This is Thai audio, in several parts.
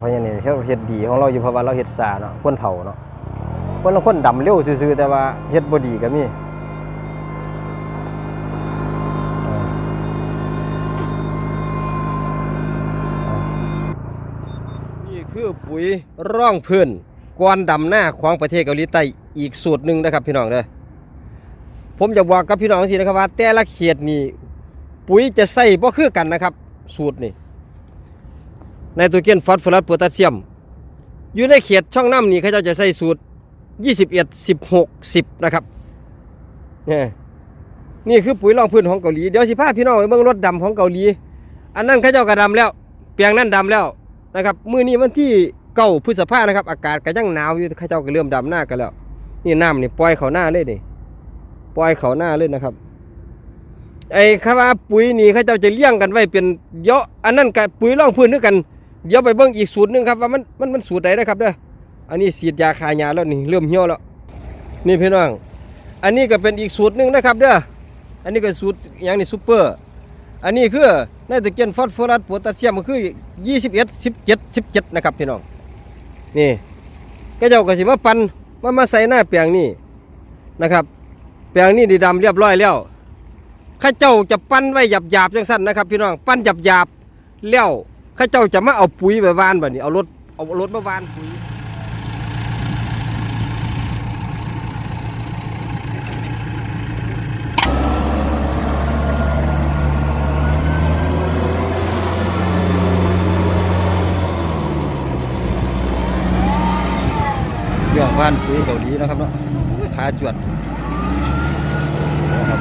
เพราะอย่างนี้เขาเฮ็ดดีของเราอยู่เพราะว่าเราเฮ็ดซาเนาะคนเฒ่าเนาะคนละคนดำเร็วซื่อๆแต่ว่าเฮ็ดบ่ดีก็มีนี่คือปุ๋ยร่องพื้นกวนดำหน้าของประเทศเกาหลีใต้อีกสูตรหนึ่งนะครับพี่น้องเด้อผมจะบอกกับพี่น้องสินะครับว่า แต่ละเขตนี่ปุ๋ยจะใส่บ่คือกันนะครับ สูตรนี่ ไนโตรเจนฟอสฟอรัสโพแทสเซียม อยู่ในเขตช่องน้ำนี่เขาเจ้าจะใส่สูตร 21 16 10 นะครับนี่นี่คือปุ๋ยรองพื้นของเกาหลี เดี๋ยวสิพาพี่น้องไปเบิ่งรถดำของเกาหลี อันนั้นเขาเจ้าก็ดำแล้ว เปียงนั่นดำแล้วนะครับมื้อนี้วันที่เก้าพฤษภานะครับ อากาศก็ยังหนาวอยู่เขาเจ้าก็เริ่มดำหน้ากันแล้ว นี่น้ำนี่ปล่อยเขาหน้าเลยนี่ปล่อยเขาหน้าเลยนะครับไอ้คำว่าปุ๋ยนี่เขาเจ้าจะเลี้ยงกันไว้เป็นเยอะอันนั้นกับปุ๋ยรองพื้นด้วยกัน เดี๋ยวไปเบิ่งอีกสูตรหนึงครับว่ามันมันมันสูตรไหนนะครับเด้ออันนี้ฉีดยาคายาแล้วนี่เริ่มเหี่ยวแล้วนี่พี่น้อง อันนี้ก็เป็นอีกสูตรหนึงนะครับเด้ออันนี้ก็สูตรอย่างนี้ซูเปอร์ อันนี้คือไนโตรเจนฟอสฟอรัสโพแทสเซียมก็คือ21 17 17นะครับพี่น้องนี่ก็เจ้าก็สิมาปั่นมามาใส่หน้าแปลงนี่นะครับ แปลงนี่ดีดำเรียบร้อยแล้วข้าเจ้าจะปั้นไว้หยาบๆจังสั้นนะครับ พี่น้องปั้นหยาบๆแล้ว ข้าเจ้าจะมาเอาปุ๋ยไปหวานแบบนี้เอารถเอารถมาหวานปุ๋ยเรื่องวานปุ๋ยเกาหลีนะครับเนาะขาจวดนะครับ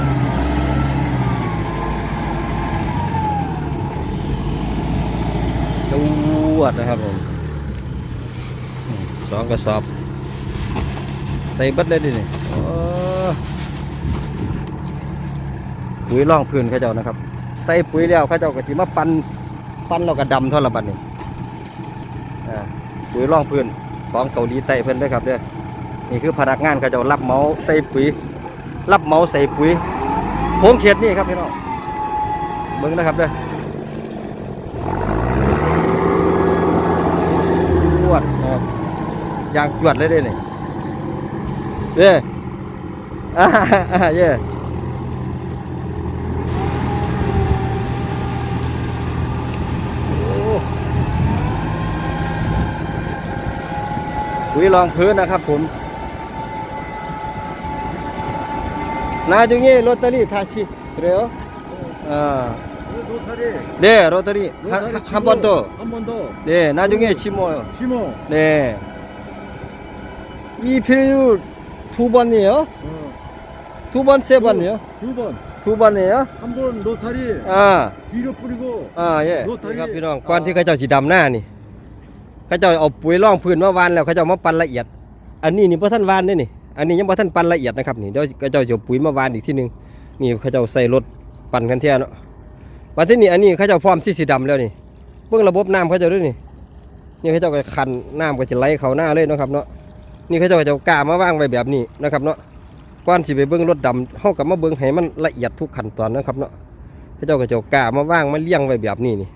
จ วดนะครับผมสองกระสอบ ใส่เบัดเลยดิเนี่ยปุ๋ยร่องพื้นข้าเจ้านะครับ ใส่ปุ๋ยแล้วข้าเจ้าก็สิมาปันปันเราก็ดำเท่าละบัดนี่ปุ๋ยร่องพื้นของเกาหลีใต้เพิ่นด้วยครับเด้อนี่คือพนักงานเขาเจ้ารับเมาส์ใส่ปุ๋ย รับเมาส์ใส่ปุ๋ยโค้งเขตนี่ครับพี่น้องเบิ่งนะครับเด้อจวดนะครับ ยางจวดเลยเด้นี่ เย่อ่าอ่าเย่โอ้ปุ๋ยรองพื้นนะครับผม 나중에 로터리 다시 그래요? 아, 로타리 네, 로터리 한 번 더. 한번 더 네, 나중에 심어요. 심어 네. 이 필요 두 번이에요? 어, 두 번, 세 번이요? 두번 두 번이에요? 한 번 로타리 아, 뒤로 뿌리고 아, 예. รถไถ นี่ครับพี่น้องก่อนที่เขาเจ้าสีดำหน้านี่เขาเจ้าเอาปุ๋ยร่องพื้นมาวานแล้วเขาเจ้ามาปั่นละเอียด อันนี้นี่พระท่านวานเด้นี่ อันนี้ยังพระท่านปั่นละเอียดนะครับนี่เดี๋ยวเขาเจ้าจะเอาปุ๋ยมาวานอีกทีหนึงนี่เขาเจ้าใส่รถปั่นกันเท่าเนาะมาที่นี่อันนี้เขาเจ้าพร้อมที่สีดำแล้วนี่เบิ่งระบบน้ำเขาเจ้าด้วยนี่นี่เขาเจ้าก็คันน้ำก็จะไหลเข้าหน้าเลยเนาะครับเนาะ นี่เขาเจ้าก็จะเอากามาวางไว้แบบนี้นะครับเนาะก่อนสิไปเบิ่งรถดำเฮากับมาเบิ่งให้มันละเอียดทุกขั้นตอนนะครับเนาะเขาเจ้าก็จะเอากล้ามาวางมาเลี้ยงไว้แบบนี้นี่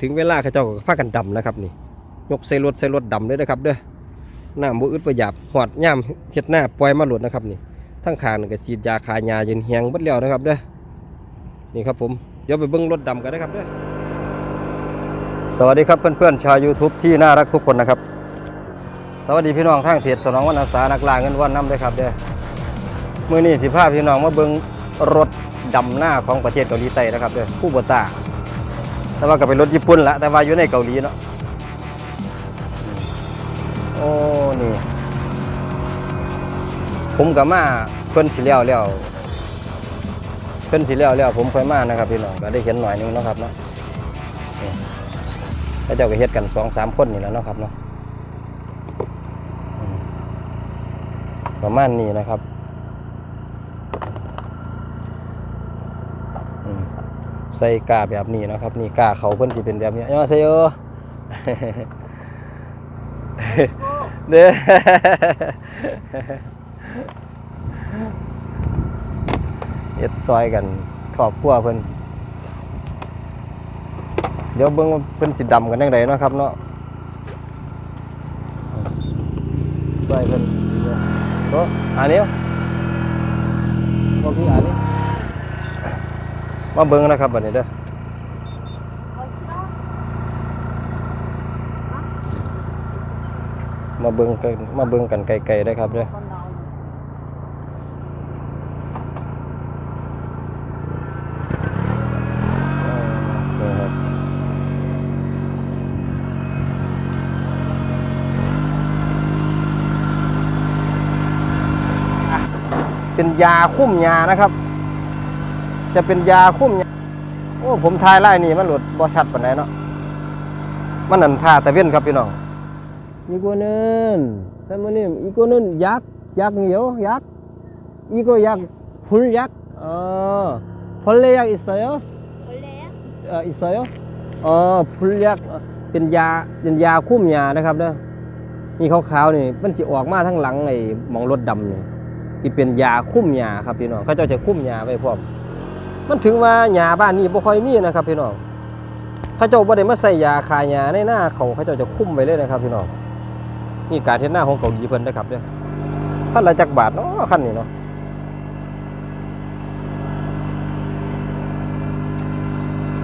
ถึงเวลาเขาเจ้าก็พากันดำนะครับนี่ ยกใส่รถใส่รถดำเลยนะครับเด้อหน้ำบ่อึดประหยัดหอดย่ามเฮ็ดหน้าปล่อยมาหลุดนะครับนี่ทั้งคางนี่ก็ฉีดยาคายาเย็นเฮียงเบิดแล้วนะครับเด้อนี่ครับผมเดี๋ยวไปเบิ่งรถดำกันนะครับเด้อสวัสดีครับเพื่อนๆชาว YouTube ที่น่ารักทุกคนนะครับ สวัสดีพี่น้องทางเพจสนองวันอาสานักล่าเงินวันน้ำด้วยครับเด้อมือนี้สิพาพพี่น้องมาเบิ่งรถดำหน้าของประเทศเกาหลีใต้นะครับเด้อผู้บ่ตาแต่ว่าก็เป็นรถญี่ปุ่นละแต่ว่าอยู่ในเกาหลีเนาะโอ้นี่ผมกับมาเพิ่นสิแล้วแล้วเพิ่นสิแล้วแล้วผมค่อยมานะครับพี่น้องก็ได้เห็นหน่อยนึงนะครับเนาะนี่แล้วเจ้าก็เฮ็ดกันสองสามคนนี่แล้วเนาะครับเนาะอืม ประมาณนี้นะครับใส่กาแบบนี้นะครับ นี่กาเขาเพิ่นสิเป็นแบบนี้ย่อใส่เอเด้อเฮ็ดซอยกันครอบครัวเพิ่นเดี๋ยวเบิ่งว่าเพิ่นสิดำกันจังไดเนาะครับเนาะซอยเพิ่น โตอันนี้บ่พี่อันนี้มาเบิ่งนะครับบัดนี้เด้อมาเบิ่งกันมาเบิ่งกันไกลๆได้อครับเด้อ นี่ครับอะ เป็นยาคุ้มยานะครับ จะเป็นยาคุ้มยาโอ้ผมทายไล่นี่มันหลุดบอชัดปานไหนเนาะมันนันท่าแต่เว้นครับพี่น้องอีกคนนึงแฟมินี่อีกคนนึงยักษ์ยักษ์เหนียวยักษ์อีกคนยักษ์ผุลยักษ์เออผลเลยักอีสเซลเอออีสเซลเอ๋อผุลยักษ์เป็นยาเป็นยาคุ้มยานะครับเนาะนี่ขาวๆนี่มันสิออกมาทั้งหลังไอ้มองรถดำเนี่ย ที่เป็นยาคุ้มยาครับพี่น้องเขาเจ้าจะคุ้มยาไว้พร้อมมันถึงว่ายาบ้านนี้บ่ค่อยมีนะครับพี่น้องเขาเจ้าบ่ได้มาใส่ยาคายาในหน้าเขาเขาเจ้าจะคุ้มไว้เลยนะครับพี่น้องนี่การเฮ็ดหน้าของเกาหลีเพิ่นนะครับเด้อคันละจักบาทเนาะคันนี้เนาะ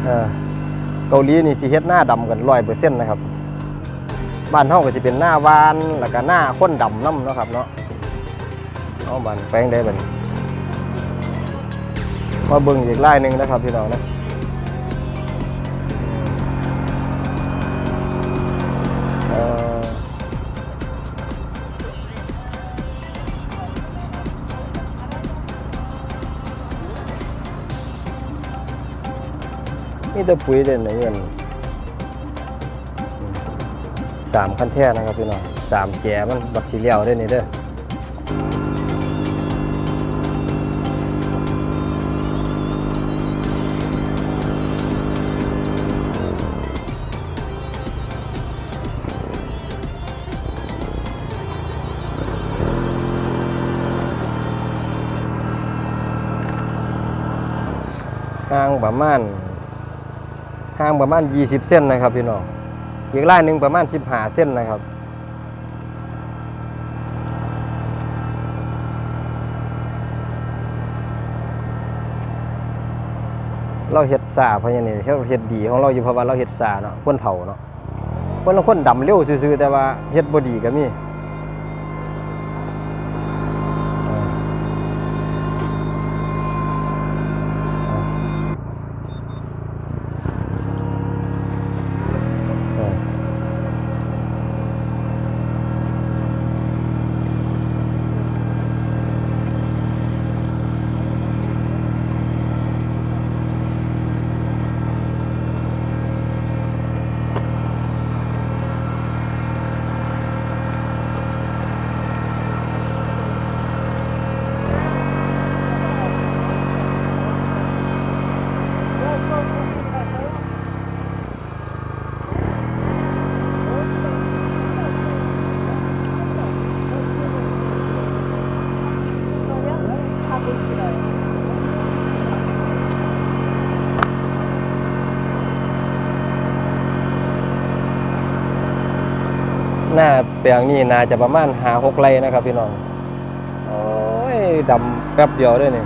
เออเกาหลีนี่สิเฮ็ดหน้าดำกันร้อยเปอร์เซ็นต์นะครับ บ้านเฮาก็สิเป็นหน้าวานแล้วก็หน้าข้นดำน้ำเนาะครับเนาะ เอาบ้านแปลงได้บันี้มาเบิ่งอีกไลายหนึ่งนะครับพี่น้องนะอ่อนี่แตะปุ๋ยเด่นไหนเงินสามขั้นแท่นะครับพี่น้องสามแกมันบักสีเหลียวได้นี่เด้อ ประมาณห่างประมาณ 20 เส้นนะครับพี่น้องอีกลายหนึ่งประมาณ 15 เส้นนะครับเราเฮ็ดสาเพราะย่างนี้เราเฮ็ดดีของเราอยู่เพราะว่าเราเฮ็ดสาเนาะคนเฒ่าเนาะคนละคนดำเร็วซื่อๆแต่ว่าเฮ็ดบดีก็มี หน้าแปลงนี้น่าจะประมาณหาหกไร่นะครับพี่น้องโอ้ยดำแป๊บเดียวด้วยนี่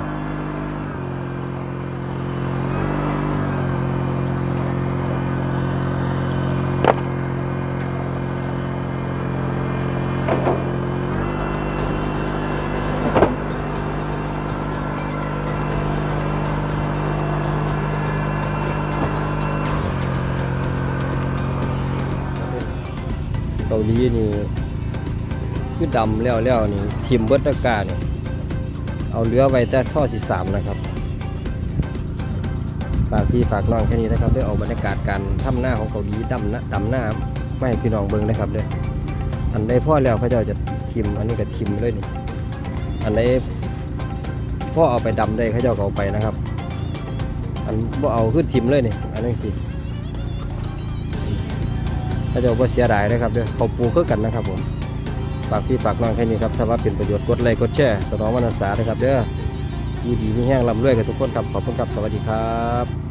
นี่คือดำแล้วแล้วนี่ทีมเบิร์ตกาเนี่ยเอาเรือไว้แต่ท่อสิสามนะครับฝากพี่ฝากน้องแค่นี้นะครับได้เอาบรรยากาศการทำหน้าของเกาหลีดำนะดำหน้าไม่พี่น้องเบิ่งนะครับเด้ออันใดพ่อแล้วเขาเจ้าจะทิมอันนี้ก็ทิมเลยนี่อันใดพ่อเอาไปดำได้เขาเจ้าก็เอาไปนะครับ อันบ่เอาคือทิมเลยนี่อันนี้สิ ถ้าจะว่าเสียดายนะครับเด้อเขาปูเคือกันนะครับผมฝากพี่ฝากน้องแค่นี้ครับถ้าว่าเป็นประโยชน์กดไลค์กดแชร์สนองมนัสสานะครับเด้อดีดีมีแห้งลำรวยกับทุกคนครับขอบคุณครับสวัสดีครับ